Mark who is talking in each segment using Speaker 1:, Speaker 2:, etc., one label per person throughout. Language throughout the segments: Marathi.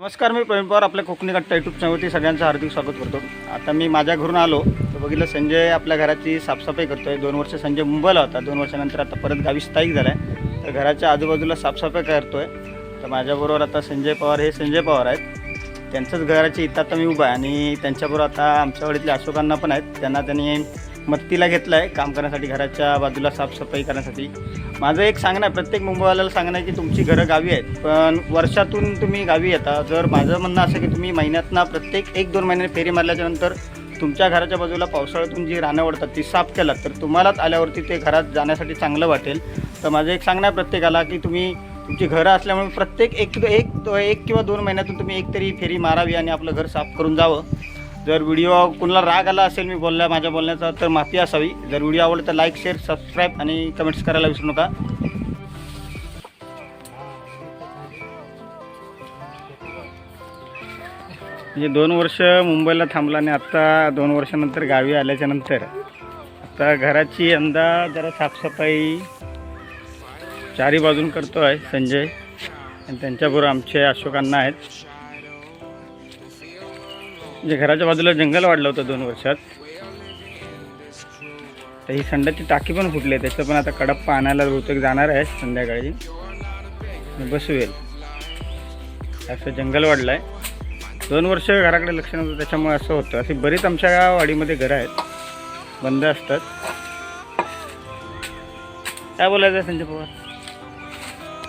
Speaker 1: नमस्कार मी प्रवीण पवार आपल्या कोकणी कट्टा युट्यूब चॅनलवरती सगळ्यांचं हार्दिक स्वागत करतो. आता मी माझ्या घरून आलो तर बघितलं संजय आपल्या घराची साफसफाई करतो आहे दोन वर्ष संजय मुंबईला होता दोन वर्षानंतर आता परत गावी स्थायिक झाला आहे तर घराच्या आजूबाजूला साफसफाई करतो आहे तर माझ्याबरोबर आता संजय पवार हे संजय पवार आहेत. त्यांचंच घराची इथं आता मी उभा आहे आणि त्यांच्याबरोबर आता आमच्या वडीतले अशोकांना पण आहेत. त्यांना त्यांनी मत्तीला घेतलं आहे काम करण्यासाठी घराच्या बाजूला साफसफाई करण्यासाठी. माझं एक सांगणं आहे प्रत्येक मुंबईवाल्याला सांगणं आहे की तुमची घरं गावी आहेत पण वर्षातून तुम्ही गावी येता. जर माझं म्हणणं असं की तुम्ही महिन्यातना प्रत्येक एक दोन महिन्याने फेरी मारल्याच्यानंतर तुमच्या घराच्या बाजूला पावसाळ्यातून जी रानं ओढतात ती साफ केलात तर तुम्हालाच आल्यावरती ते घरात जाण्यासाठी चांगलं वाटेल. तर माझं एक सांगणं आहे प्रत्येकाला की तुम्ही तुमची घरं असल्यामुळे प्रत्येक एक एक एक किंवा दोन महिन्यातून तुम्ही एक तरी फेरी मारावी आणि आपलं घर साफ करून जावं. जर व्हिडिओ कुणाला राग आला असेल मी बोलल्या माझ्या बोलण्याचा तर माफी असावी. जर व्हिडिओ आवडला तर लाईक शेअर सबस्क्राईब आणि कमेंट्स करायला विसरू नका. म्हणजे दोन वर्ष मुंबईला थांबला आणि आत्ता दोन वर्षानंतर गावी आल्याच्यानंतर आता घराची यंदा जरा साफसफाई चारी बाजून करतो आहे संजय. आणि त्यांच्याबरोबर आमचे अशोकांना आहेत. म्हणजे घराच्या बाजूला जंगल वाढलं होतं दोन वर्षात. तर ही संडाची टाकी पण फुटली आहे. त्याचं पण आता कडप्पा आणायला बहुतेक जाणार आहे संध्याकाळी. आणि बसवेल. असं जंगल वाढलं आहे दोन वर्ष घराकडे लक्ष नव्हतं त्याच्यामुळे असं होतं. अशी बरीच आमच्या वाडीमध्ये घरं आहेत. बंद असतात. काय बोलायचं संजय पवार?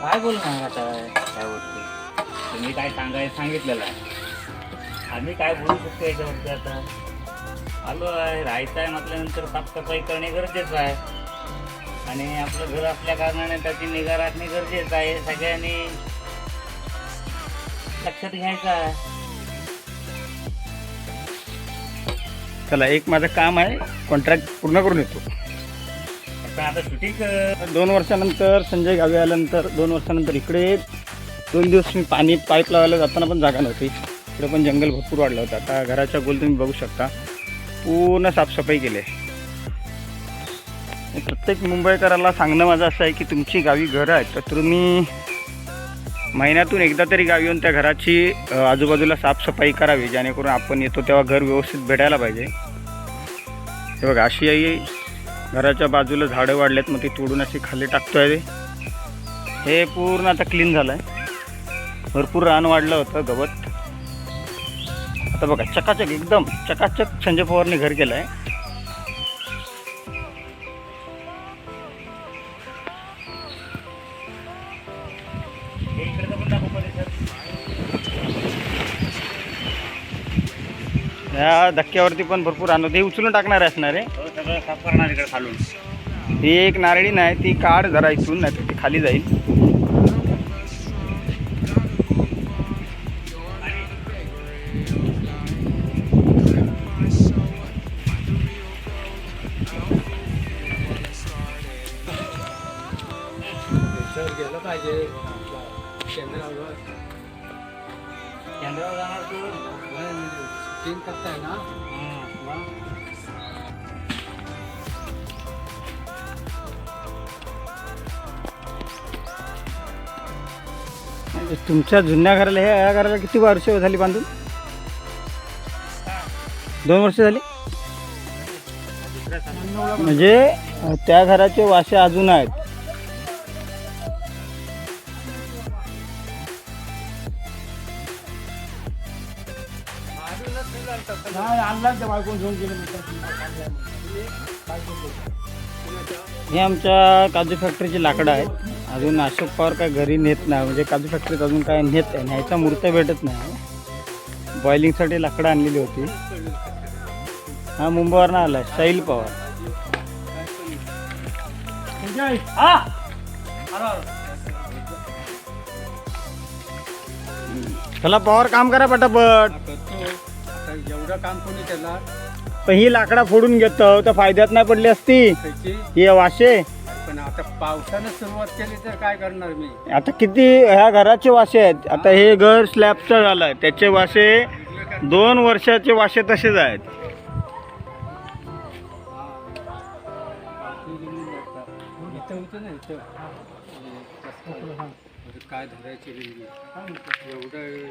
Speaker 2: काय बोलणार आता? काय बोलतो तुम्ही काय सांगाय सांगितलेलं आहे. आम्ही काय बोलू शकतो याच्यावरती आता? आलो आहे राहायचं आहे म्हटल्यानंतर साफसफाई करणे गरजेचं आहे. आणि आपलं घर असल्या कारणाने त्याची निगा राखणे गरजेचं आहे. सगळ्यांनी लक्षात घ्यायचं आहे.
Speaker 1: चला एक माझं काम आहे कॉन्ट्रॅक्ट पूर्ण करून येतो
Speaker 2: आता आता शूटिंग
Speaker 1: दोन वर्षानंतर संजय गावी आल्यानंतर दोन वर्षानंतर इकडे दोन दिवस मी पाणी पाईप लावायला जाताना पण जागा नव्हती. इकडं पण जंगल भरपूर वाढलं होतं. आता घराच्या गोल तुम्ही बघू शकता. पूर्ण साफसफाई केली आहे. प्रत्येक मुंबईकराला सांगणं माझं असं आहे की तुमची गावी घरं आहेत तर तुम्ही महिन्यातून एकदा तरी गावी येऊन त्या घराची आजूबाजूला साफसफाई करावी जेणेकरून आपण येतो तेव्हा घर व्यवस्थित भेटायला पाहिजे. हे बघा अशी आई घराच्या बाजूला झाडं वाढलेत मग ती तोडून अशी खाली टाकतोय आहे हे पूर्ण आता क्लीन झालं आहे भरपूर रान वाढलं होतं गवत. आता बघा चकाचक एकदम चकाचक संजय पवारने घर केलं आहे ह्या धक्क्यावरती पण भरपूर होते हे उचलून टाकणार असणार आहे.
Speaker 2: हो, सगळं साफ करणार इकडे खालून.
Speaker 1: ही एक नारळी नाही ती काढ जरा इथून नाही तर ती खाली जाईल.
Speaker 3: करताय ना
Speaker 1: तुमच्या जुन्या घराला ह्या या घराला किती वर्ष झाली बांधून? दोन वर्ष झाली? म्हणजे अं, त्या घराचे वासे अजून आहेत. हे आमच्या काजू फॅक्टरीची लाकडं आहेत. अजून अशोक पवार काय घरी नेत नाही. म्हणजे काजू फॅक्टरीत अजून काय नेत आहे न्यायचा मूर्त भेटत नाही. बॉइलिंगसाठी लाकडं आणलेली होती. हा मुंबईवरनं आला शैल पवार. चला पवार काम करा पटापट.
Speaker 3: एवढं काम कोणी केलं?
Speaker 1: पण ही लाकडा फोडून घेतो तर फायद्यात नाही पडली असती.
Speaker 3: त्याची
Speaker 1: हे वाशे.
Speaker 3: पण आता पावसानं सुरुवात केली तर काय करणार मी?
Speaker 1: आता किती ह्या घराचे वासे आहेत. आता हे घर स्लॅबचं झालं आहे त्याचे वासे दोन वर्षाचे वासे तसेच आहेत.
Speaker 3: इथं होतं ना इथं. काय धरायची एवढं.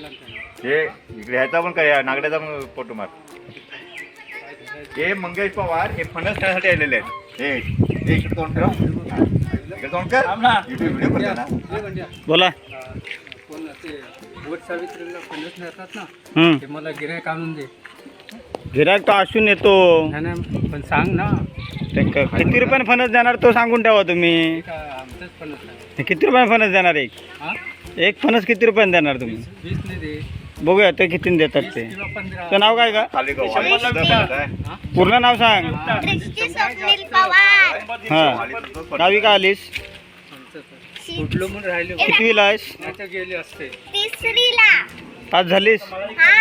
Speaker 4: हे इकडे ह्याचा पण काय नागड्याचा पण फोटो मार. हे मंगेश पवार हे फणस खाण्यासाठी आलेले आहेत. हे हे इकडे तोंड. इकडे तोंड कर. इकडे व्हिडिओ करतो ना.
Speaker 1: बोला
Speaker 3: कोण ते वट सावित्रीला फणस नेतात ना
Speaker 1: हम्म.
Speaker 3: ते मला गिरायक आणून दे.
Speaker 1: गिरायक तो असून येतो.
Speaker 3: पण सांग ना.
Speaker 1: किती रुपयाने फणस देणार तो सांगून ठेवा तुम्ही. किती रुपयाने फणस देणार एक? एक फणस किती रुपयाने देणार तुम्ही? बघूया ते कितीने देतात ते.
Speaker 3: किंवा
Speaker 1: नाव काय का पूर्ण नाव सांग.
Speaker 5: दृष्टी स्वप्नील पवार
Speaker 1: हा. गावी का आलीस.
Speaker 3: आमचंच
Speaker 1: कितवीला आहेस?
Speaker 5: तिसरीला
Speaker 1: पास झालीस?
Speaker 5: हा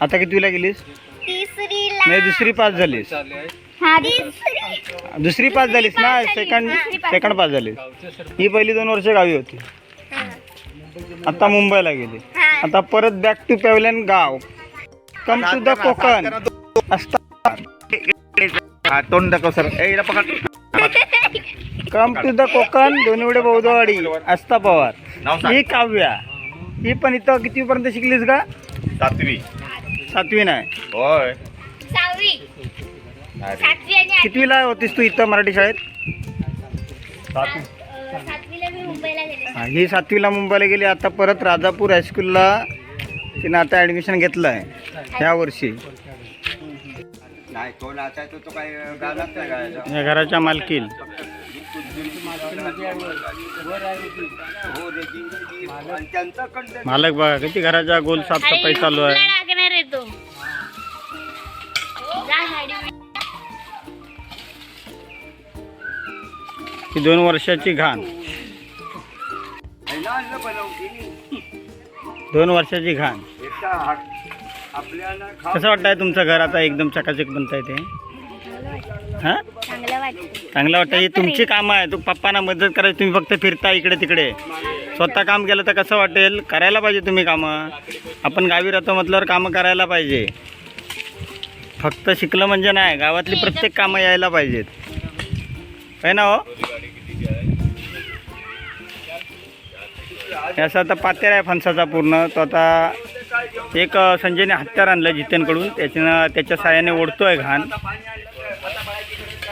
Speaker 1: आता कितवीला गेलीस?
Speaker 5: तिसरीला
Speaker 1: नाही दुसरी पास झालीस.
Speaker 5: हा
Speaker 1: दुसरी पास झालीस ना? सेकंड सेकंड पास झालीस. ही पहिली दोन वर्ष गावी होती. आता मुंबईला गेली. आता परत बॅक टू पॅव्हलियन गाव. कम टू द कोकण असता
Speaker 4: हा तोंड दाखव sir.
Speaker 1: Come to the Konkan दोन्हीवडे Bauddhawadi Astha Pawar. ही काव्या. ही पण इथं किती पर्यंत शिकलीस का
Speaker 4: सातवी.
Speaker 1: सातवी नाही.
Speaker 4: होय.
Speaker 1: कितवीला होतीस तू इथं मराठी शाळेत? हा, सातवीला मुंबईला गेली आता परत राजापूर हायस्कूलला तिनं आता ॲडमिशन घेतलं आहे ह्या वर्षी. या घराच्या मालकील मालक बघा किती घराच्या गोल साफसफाई चालू आहे. ही दोन वर्षाची घाण. दोन वर्षाची घाण. कसं वाटतंय तुमचं घर आता एकदम चकाचक बनताय ते? हां?
Speaker 5: चांगलं वाटतं
Speaker 1: ही तुमची कामं आहे तू पप्पांना मदत करायची. तुम्ही फक्त फिरता इकडे तिकडे. स्वतः काम केलं तर कसं वाटेल? करायला पाहिजे तुम्ही कामं. आपण गावी राहतो म्हटल्यावर कामं करायला पाहिजे. फक्त शिकलं म्हणजे नाही. गावातली प्रत्येक कामं यायला पाहिजेत. आहे ना हो? याचा आता पातेर आहे फणसाचा पूर्ण. तो आता एक संजयने हत्यार आणलं जितेनकडून त्याच्यानं त्याच्या साह्याने आहे घाण.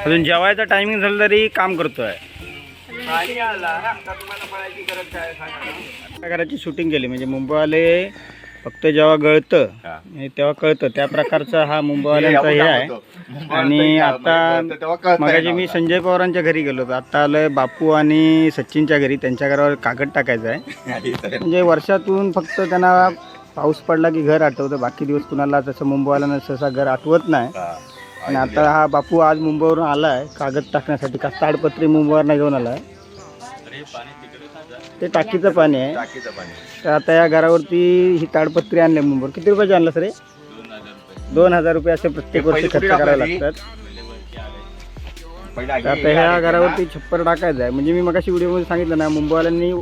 Speaker 1: अजून जेवायचा टायमिंग झालं तरी काम करतोय. करायची शूटिंग केली? म्हणजे मुंबईवाले फक्त जेव्हा गळतं
Speaker 4: हा.
Speaker 1: तेव्हा कळतं. त्या प्रकारचा हा मुंबईवाल्यांचा हे आहे. आणि आता मगाशी मी संजय पवारांच्या घरी गेलो होतो. आता आलोय बापू आणि सचिनच्या घरी. त्यांच्या घरावर कागद टाकायचं आहे. म्हणजे वर्षातून फक्त त्यांना पाऊस पडला की घर आठवतं. बाकी दिवस कुणाला तसं मुंबईवाल्यांना सहसा घर आठवत नाही. आणि आता हा बापू आज मुंबईवरून आला आहे कागद टाकण्यासाठी का ताडपत्री मुंबईवरनं घेऊन आला आहे ते टाकीचं पाणी आहे.
Speaker 4: टाकीचं पाणी
Speaker 1: तर आता या घरावरती ही ताडपत्री आणली मुंबईवर किती रुपयाची आणलं सर हे? दोन हजार रुपये असे प्रत्येक
Speaker 4: हे
Speaker 1: वर्षी खर्च करावे
Speaker 4: टाकायची?
Speaker 1: लागतात.
Speaker 4: पहिला
Speaker 1: तर आता ह्या घरावरती छप्पर टाकायचं आहे. म्हणजे मी मगाशी व्हिडिओमध्ये सांगितलं ना मुंबईवाल्यांनी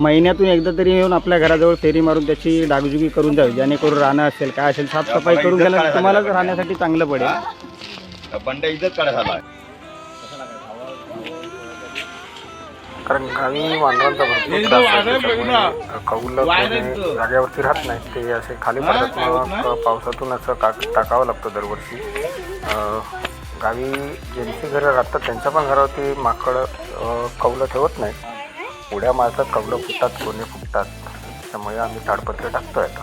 Speaker 1: महिन्यातून एकदा तरी येऊन आपल्या घराजवळ फेरी मारून त्याची डागजुगी करून द्यावी. जेणेकरून राहणं असेल काय असेल साफसफाई करून गेलं तुम्हालाच राहण्यासाठी चांगलं पडेल.
Speaker 4: बंड इज्जत काढा झाला
Speaker 6: कारण गावी वांदरांचा भरपूर त्रास आहे त्याच्यामुळे कौल कोणी जागेवरती राहत नाही. ते असे खाली पडतात मग पावसातून असं टाक टाकावं लागतं दरवर्षी. अं, गावी ज्यांची घरं राहतात त्यांच्या पण घरावरती माकड कौलं ठेवत नाही उड्या मारतात कौलं फुटतात कोणी फुटतात. त्यामुळे आम्ही ताडपत्रे टाकतोय आता.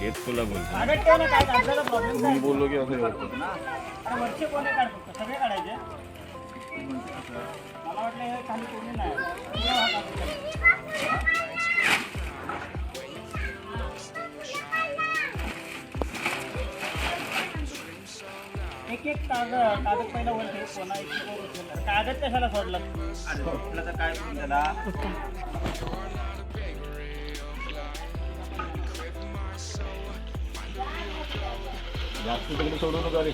Speaker 4: हेच तुला बोलतो
Speaker 1: मी बोललो की असं वरचे काढायचे. एक एक कागद कागद पहिला वर ठेव कोणा एक एक वर उचलणार. कागद कशाला सोडला?
Speaker 4: तुला तर काय बोलू त्याला जास्त तिकडे सोडू नका रे.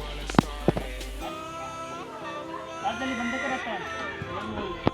Speaker 1: आज झाली बंद करा आता.